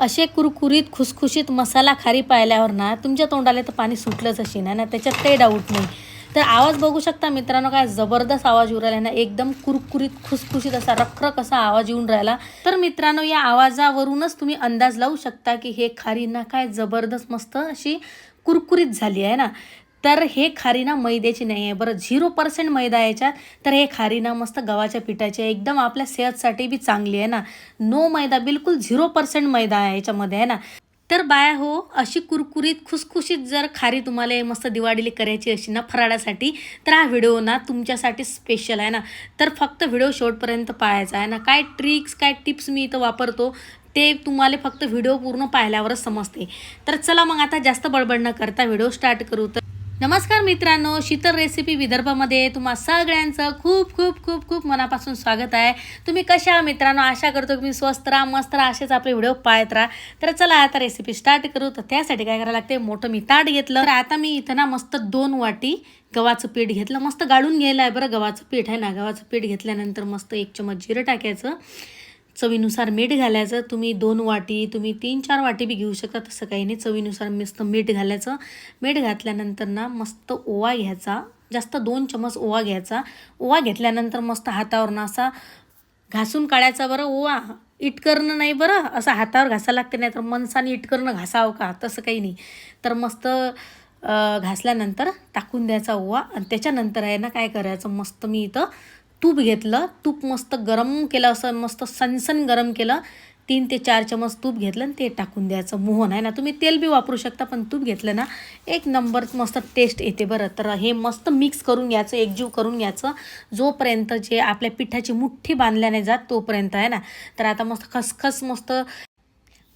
असे कुरकुरीत खुसखुशीत मसाला खारी पाहिल्यावर ना तुमच्या तोंडाला तर पाणी सुटलंच अशी ना ना त्याच्यात काही डाऊट नाही. तर आवाज बघू शकता मित्रांनो काय जबरदस्त आवाज येऊ राहिला ना एकदम कुरकुरीत खुसखुशीत असा रखरख असा आवाज येऊन राहिला. तर मित्रांनो या आवाजावरूनच तुम्ही अंदाज लावू शकता की हे खारी ना काय जबरदस्त मस्त अशी कुरकुरीत झाली आहे ना. तर हे खारी ना मैद्याची नाही आहे. बरं झिरो पर्सेंट मैदा याच्यात. तर हे खारी ना मस्त गव्हाच्या पिठाची आहे. एकदम आपल्या सेहतसाठी बी चांगली आहे ना. नो मैदा बिलकुल झिरो पर्सेंट मैदा आहे याच्यामध्ये आहे ना. तर बाया हो अशी कुरकुरीत खुसखुशीत जर खारी तुम्हाला मस्त दिवाळीला करायची अशी ना फराळासाठी तर हा व्हिडिओ ना तुमच्यासाठी स्पेशल आहे ना. तर फक्त व्हिडिओ शेवटपर्यंत पाहायचा आहे ना. काय ट्रिक्स काय टिप्स मी इथं वापरतो ते तुम्हाला फक्त व्हिडिओ पूर्ण पाहिल्यावरच समजते. तर चला मग आता जास्त बडबड न करता व्हिडिओ स्टार्ट करू. तर नमस्कार मित्रांनो शीतल रेसिपी विदर्भामध्ये तुम्हा सगळ्यांचं खूप खूप खूप खूप मनापासून स्वागत आहे. तुम्ही कशा मित्रांनो? आशा करतो की मी स्वस्त राहा मस्त राहा असेच आपले व्हिडिओ पाहत राहा. तर चला आता रेसिपी स्टार्ट करू. तर त्यासाठी काय करायला लागते मोठं मी ताट घेतलं. तर आता मी इथं ना मस्त दोन वाटी गव्हाचं पीठ घेतलं. मस्त गाळून घ्यायला आहे बरं. गव्हाचं पीठ आहे ना गव्हाचं पीठ घेतल्यानंतर मस्त एक चमच जिरं टाकायचं. चवीनुसार मीठ घालायचं. तुम्ही दोन वाटी तुम्ही तीन चार वाटी बी घेऊ शकता. तसं काही नाही. चवीनुसार मस्त मीठ घालायचं. मीठ घातल्यानंतर ना मस्त ओवा घ्यायचा. जास्त दोन चमच ओवा घ्यायचा. ओवा घेतल्यानंतर मस्त हातावर ना असा घासून काढायचा बरं. ओवा इटकरणं नाही बरं. असं हातावर घासायला लागते नाही तर मनसाने इटकरणं घासावं का? तसं काही नाही. तर मस्त घासल्यानंतर टाकून द्यायचा ओवा. आणि त्याच्यानंतर आहे ना काय करायचं? मस्त मी इथं तूप घेतलं तूप मस्त गरम केलं असं मस्त सनसन गरम केलं. तीन ते चार चमच तूप घेतलं आणि ते टाकून द्यायचं. मोहन आहे ना तुम्ही तेल बी वापरू शकता पण तूप घेतलं ना एक नंबर मस्त टेस्ट येते बरं. तर हे मस्त मिक्स करून घ्यायचं एकजीव करून घ्यायचं. जोपर्यंत जे आपल्या पिठाची मुठ्ठी बांधल्या नाही जात तोपर्यंत आहे ना. तर आता मस्त खसखस मस्त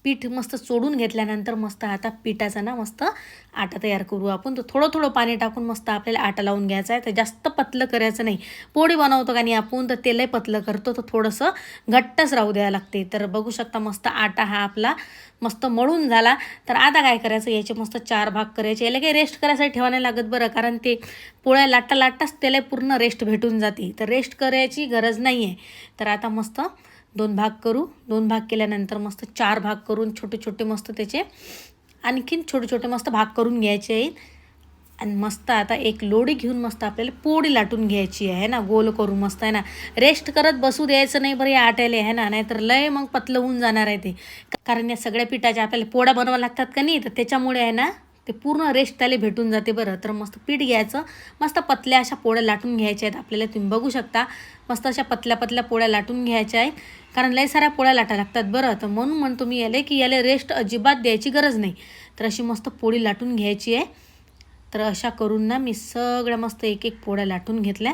पीठ मस्त चोडून घेतल्यानंतर मस्त आता पिठाचा ना मस्त आटा तयार करू आपण. तर थोडं थोडं पाणी टाकून मस्त आपल्याला आटा लावून घ्यायचा आहे. तर जास्त पतलं करायचं नाही. पोळी बनवतो का नाही आपण तर तेलही पतलं करतो. तर थोडंसं घट्टच राहू द्यावं लागते. तर बघू शकता मस्त आटा हा आपला मस्त मळून झाला. तर आता काय करायचं? याचे मस्त चार भाग करायचे. याला काही रेस्ट करायसाठी ठेवा नाही लागत बरं कारण ते पोळ्या लाटा लाटताच त्याला पूर्ण रेस्ट भेटून जाते. तर रेस्ट करायची गरज नाही आहे तर आता मस्त दोन भाग करू. दोन भाग केल्यानंतर मस्त चार भाग करून छोटे छोटे मस्त त्याचे आणखीन छोटे छोटे मस्त भाग करून घ्यायचे आहेत आणि मस्त आता एक लोडी घेऊन मस्त आपल्याला पोळी लाटून घ्यायची आहे ना? गोल करून मस्त आहे ना? रेस्ट करत बसू द्यायचं नाही बरं या आट्याला आहे ना? नाहीतर लय मग पतलं होऊन जाणार आहे ते. कारण या सगळ्या पिठाच्या आपल्याला पोळ्या बनवाव्या लागतात का नाही? तर त्याच्यामुळे आहे ना? ते पूर्ण रेस्ट त्याला भेटून जाते बरं. तर मस्त पीठ घ्यायचं. मस्त पतल्या अशा पोळ्या लाटून घ्यायच्या आहेत. आपल्याला तुम्ही बघू शकता. मस्त अशा पतल्या पतल्या पोळ्या लाटून घ्यायच्या आहेत. कारण लय साऱ्या पोळ्या लाटा लागतात बरं. तर म्हणून म्हणतो मी याले की याला रेस्ट अजिबात द्यायची गरज नाही. तर अशी मस्त पोळी लाटून घ्यायची आहे. तर अशा करून ना मी सगळ्या मस्त एक एक पोळ्या लाटून घेतल्या.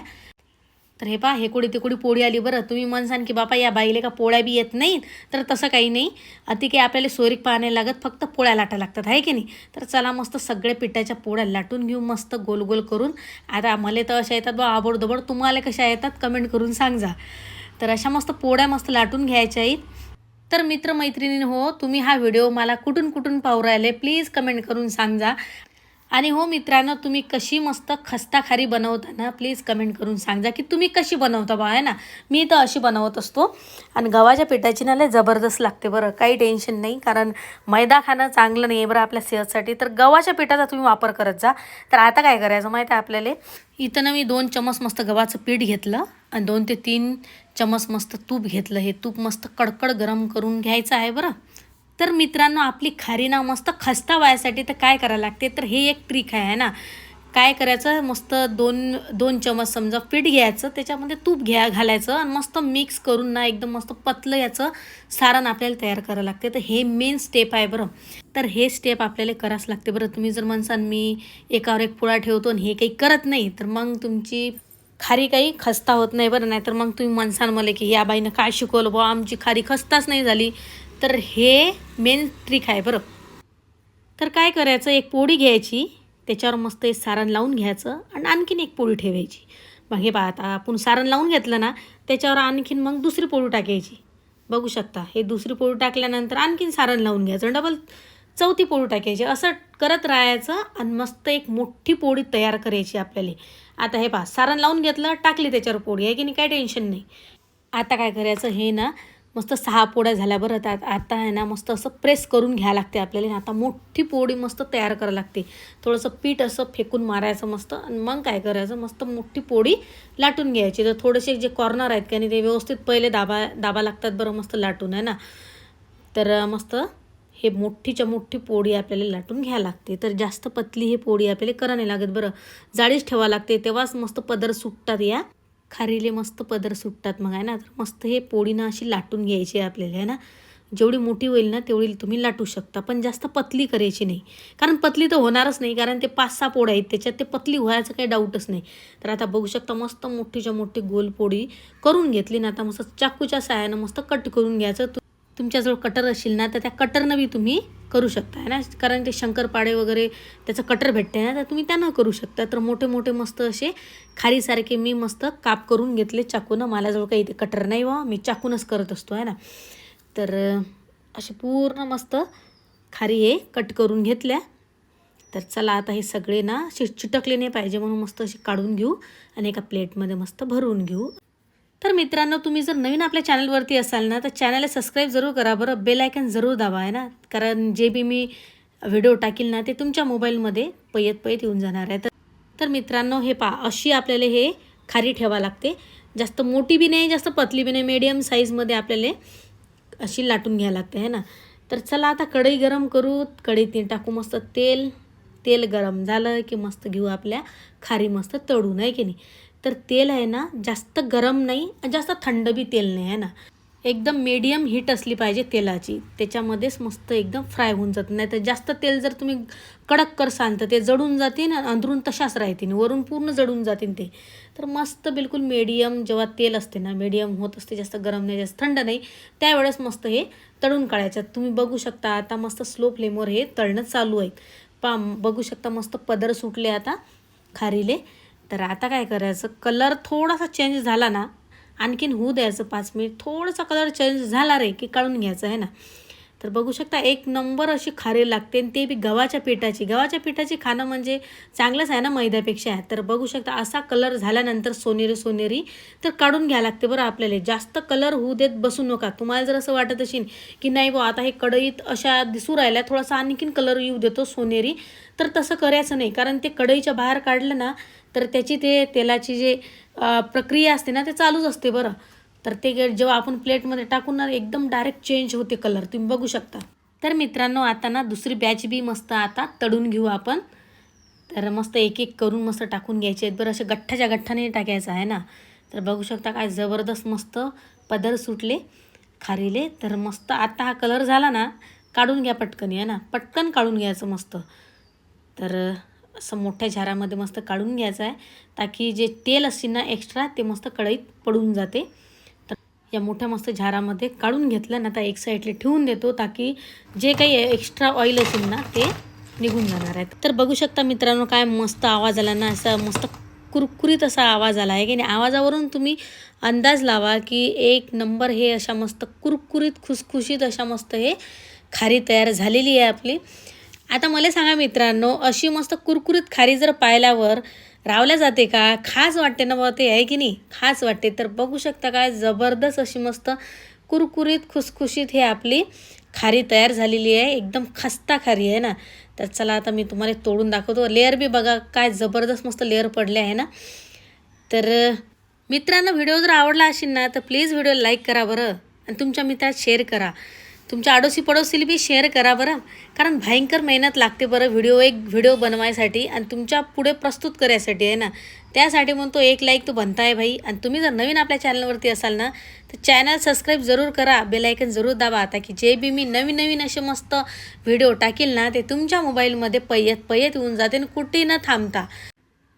तर हे पा हे कोडी ते कोडी पोळी आली बरं. तुम्ही म्हणसान की बापा या बाईले का पोळ्या बी येत नाहीत. तर तसं काही नाही. अति काही आपल्याला सोरीक पाहायला लागत फक्त पोळ्या लाटा लागतात आहे की नाही? तर चला मस्त सगळ्या पिठाच्या पोळ्या लाटून घेऊ मस्त गोल गोल करून. आता मला तर अशा येतात बा आबडदोबड तुम्हाला कशा येतात कमेंट करून सांगा तर अशा मस्त पोळ्या मस्त लाटून घ्यायच्या आहेत. तर मित्रमैत्रिणी हो तुम्ही हा व्हिडिओ मला कुठून कुठून पाहू राहिले प्लीज कमेंट करून सांगा. आणि हो मित्रांनो तुम्ही कशी मस्त खस्ता खारी बनवता ना प्लीज कमेंट करून सांगा की तुम्ही कशी बनवता बा आहे ना? मी तर अशी बनवत असतो. आणि गव्हाच्या पिठाची ना लय जबरदस्त लागते बरं काही टेन्शन नाही कारण मैदा खाणं चांगलं नाही आहे बरं आपल्या सेहतसाठी. तर गव्हाच्या पिठाचा तुम्ही वापर करत जा. तर आता काय करायचं माहिती आहे आपल्याला? इथं ना मी दोन चमच मस्त गव्हाचं पीठ घेतलं. आणि दोन ते तीन चमच मस्त तूप घेतलं. हे तूप मस्त कडकड गरम करून घ्यायचं आहे बरं. तर मित्रांनो आपली खारी ना मस्त खस्ता व्हायसाठी तर काय करायला लागते? तर हे एक ट्रिक आहे ना? काय करायचं? मस्त दोन दोन चमच समजा पीठ घ्यायचं त्याच्यामध्ये तूप घ्या घालायचं आणि मस्त मिक्स करून ना एकदम मस्त पतलं याचं सारण आपल्याला तयार करावं लागते. तर हे मेन स्टेप आहे बरं. तर हे स्टेप आपल्याला करावंच लागते बरं. तुम्ही जर म्हणसान मी एकावर एक पोळा ठेवतो आणि हे काही करत नाही तर मग तुमची खारी काही खस्ता होत नाही बरं नाही तर मग तुम्ही म्हणसाल मला की या बाईनं काय शिकवलं बुवा आमची खारी खस्ताच नाही झाली. तर हे मेन ट्रिक आहे बरं. तर काय करायचं एक पोळी घ्यायची त्याच्यावर मस्त एक सारण लावून घ्यायचं आणि आणखीन एक पोळी ठेवायची. मग हे पहा आता आपण सारण लावून घेतलं ना त्याच्यावर आणखीन मग दुसरी पोळी टाकायची. बघू शकता हे दुसरी पोळी टाकल्यानंतर आणखीन सारण लावून घ्यायचं डबल चौथी पोळी टाकायची. असं करत राहायचं आणि मस्त एक मोठी पोळी तयार करायची आपल्याला. आता हे पहा सारण लावून घेतलं टाकली त्याच्यावर पोळी. आहे की नाही? काय टेन्शन नाही. आता काय करायचं? हे ना मस्त सहा पोळ्या झाल्या बरं. आता- आता आहे ना मस्त असं प्रेस करून घ्यावं लागते आपल्याला. आता मोठी पोळी मस्त तयार करावं लागते. थोडंसं पीठ असं फेकून मारायचं मस्त. आणि मग काय करायचं? मस्त मोठी पोळी लाटून घ्यायची. तर थोडेसे जे कॉर्नर आहेत का नाही ते व्यवस्थित पहिले दाबा दाबा लागतात बरं मस्त लाटून. आहे ना? तर मस्त हे मोठीच्या मोठी पोळी आपल्याला लाटून घ्यायला लागते. तर जास्त पतली ही पोळी आपल्याला करा नाही लागत बरं. जाळीच ठेवा लागते. तेव्हाच मस्त पदर सुटतात या. खारीले मस्त पदर सुटतात मग आहे ना? तर मस्त हे पोळीनं अशी लाटून घ्यायची आहे आपल्याला आहे ना? जेवढी मोठी होईल ना तेवढी तुम्ही लाटू शकता. पण जास्त पतली करायची नाही. कारण पतली तर होणारच नाही. कारण ते पाच सहा पोळ्या आहेत. त्याच्यात ते पतली व्हायचं काही डाऊटच नाही. तर आता बघू शकता मस्त मोठीच्या मोठी गोल पोळी करून घेतली ना आता मस्त चाकूच्या साहाय्यानं मस्त कट करून घ्यायचं. तुमच्याजवळ कटर असेल ना तर त्या कटरनं बी तुम्ही करू शकता है ना? कारण ते शंकरपाडे वगैरे त्याचं कटर भेटते ना तर तुम्ही त्यानं करू शकता. तर मोठे मोठे मस्त असे खारीसारखे मी मस्त काप करून घेतले चाकूनं. मलाजवळ काही ते कटर नाही वा मी चाकूनच करत असतो आहे ना? तर असे पूर्ण मस्त खारी हे कट करून घेतल्या. तर चला आता हे सगळे ना असे चिटकले नाही पाहिजे म्हणून मस्त असे काढून घेऊ आणि एका प्लेटमध्ये मस्त भरून घेऊ. तर मित्रांनो तुम्ही जर नवीन आपल्या चॅनलवरती असाल ना तर चॅनलला सबस्क्राईब जरूर करा बरं. बेलायकन जरूर दाबा आहे ना? कारण जे बी मी व्हिडिओ टाकील ना ते तुमच्या मोबाईलमध्ये पयत पयत येऊन जाणार आहे. तर तर मित्रांनो हे पा अशी आपल्याला हे खारी ठेवा लागते. जास्त मोठी बी नाही जास्त पतली बी नाही मीडियम साईजमध्ये आपल्याला अशी लाटून घ्यायला लागते है ना? तर चला आता कढई गरम करू. कढईत टाकू मस्त तेल. तेल गरम झालं की मस्त घेऊ आपल्या खारी मस्त तळू आहे की नाही? तर तेल आहे ना जास्त गरम नाही आणि जास्त थंड बी तेल नाही आहे ना? एकदम मीडियम हीट असली पाहिजे तेलाची. त्याच्यामध्येच मस्त एकदम फ्राय होऊन जातं. नाही तर जास्त तेल जर तुम्ही कडक करसाल तर ते जडून जातील आणि अंदरून तशाच राहतील. वरून पूर्ण जळून जातील ते. तर मस्त बिलकुल मीडियम जेव्हा तेल असते ना मीडियम होत असते जास्त गरम नाही जास्त थंड नाही त्यावेळेस मस्त हे तळून काढायचं. तुम्ही बघू शकता आता मस्त स्लो फ्लेमवर हे तळणं चालू आहे पा बघू शकता मस्त पदर सुटले आता खारीले. तर आता काय करायचं? कलर थोडासा चेंज झाला ना आणखीन होऊ द्यायचं पाच मिनिट थोडासा कलर चेंज झाला रे की काढून घ्यायचं आहे ना? तर बघू शकता एक नंबर अशी खारी लागते आणि ते बी गव्हाच्या पिठाची. गव्हाच्या पिठाची खाणं म्हणजे चांगलंच आहे ना मैद्यापेक्षा? तर बघू शकता असा कलर झाल्यानंतर सोनेरी सोनेरी तर काढून घ्यायला लागते बरं आपल्याला. जास्त कलर होऊ देत बसू नका. तुम्हाला जर असं वाटत असेल की नाही बुवा आता हे कढईत अशा दिसू राहिल्या थोडासा आणखीन कलर येऊ देतो सोनेरी तर तसं करायचं नाही. कारण ते कढईच्या बाहेर काढलं ना तर त्याची ते तेलाची जे प्रक्रिया असते ना ते चालूच असते बरं. तर ते जेव्हा आपण प्लेटमध्ये टाकून ना एकदम डायरेक्ट चेंज होते कलर. तुम्ही बघू शकता. तर मित्रांनो आता ना दुसरी बॅच बी मस्त आता तळून घेऊ आपण. तर मस्त एक एक करून मस्त टाकून घ्यायचे आहेत बरं. असे गठ्ठाच्या गठ्ठाने टाकायचं आहे ना. तर बघू शकता काय जबरदस्त मस्त पदर सुटले खारीले. तर मस्त आता हा कलर झाला ना काढून घ्या पटकन आहे ना. पटकन काढून घ्यायचं मस्त. तर असं मोठ्या झारामध्ये मस्त काढून घ्यायचं आहे. ताकी जे तेल असते ना एक्स्ट्रा ते मस्त कढईत पडून जाते. तर या मोठ्या मस्त झारामध्ये काढून घेतलं ना आता एक साईडला ठेवून देतो ताकी जे काही एक्स्ट्रा ऑइल असेल ना ते निघून जाणार आहेत. तर बघू शकता मित्रांनो काय मस्त आवाज आला ना असा मस्त कुरकुरीत असा आवाज आला आहे की नाही. आवाजावरून तुम्ही अंदाज लावा की एक नंबर हे अशा मस्त कुरकुरीत खुसखुशीत अशा मस्त हे खारी तयार झालेली आहे आपली. आता मला सांगा मित्रांनो अशी मस्त कुरकुरीत खारी जर पाहिल्यावर रावल्या जाते का? खास वाटते ना बाबा ते आहे की नाही? खास वाटते. तर बघू शकता काय जबरदस्त अशी मस्त कुरकुरीत खुसखुशीत हे आपली खारी तयार झालेली आहे. एकदम खस्ता खारी आहे ना? तर चला आता मी तुम्हाला तोडून दाखवतो. लेअर बी बघा काय जबरदस्त मस्त लेअर पडले आहे ना? तर मित्रांनो व्हिडिओ जर आवडला असेल ना तर प्लीज व्हिडिओ लाईक करा बरं. आणि तुमच्या मित्रात शेअर करा. तुमच्या आडोशी पडोसीला बी शेअर करा बरं. कारण भयंकर मेहनत लागते बरं व्हिडिओ एक व्हिडिओ बनवायसाठी आणि तुमच्यापुढे प्रस्तुत करायसाठी आहे ना? त्यासाठी म्हणतो एक लाईक तो बनता आहे भाई. आणि तुम्ही जर नवीन आपल्या चॅनलवरती असाल ना तर चॅनल सबस्क्राईब जरूर करा. बेलायकन जरूर दाबा. आता की जे बी मी नवीन नवीन असे मस्त व्हिडिओ टाकील ना ते तुमच्या मोबाईलमध्ये पयत पयत येऊन जाते आणि कुठेही न थांबता.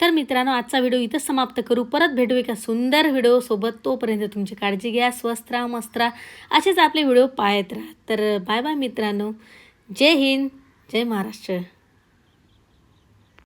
तर मित्रांनो आजचा व्हिडिओ इथं समाप्त करू. परत भेटू एका सुंदर व्हिडिओसोबत तोपर्यंत तुमची काळजी घ्या स्वस्त राहा मस्त राहा. असेच आपले व्हिडिओ पाहत राहा. तर बाय बाय मित्रांनो. जय हिंद जय महाराष्ट्र.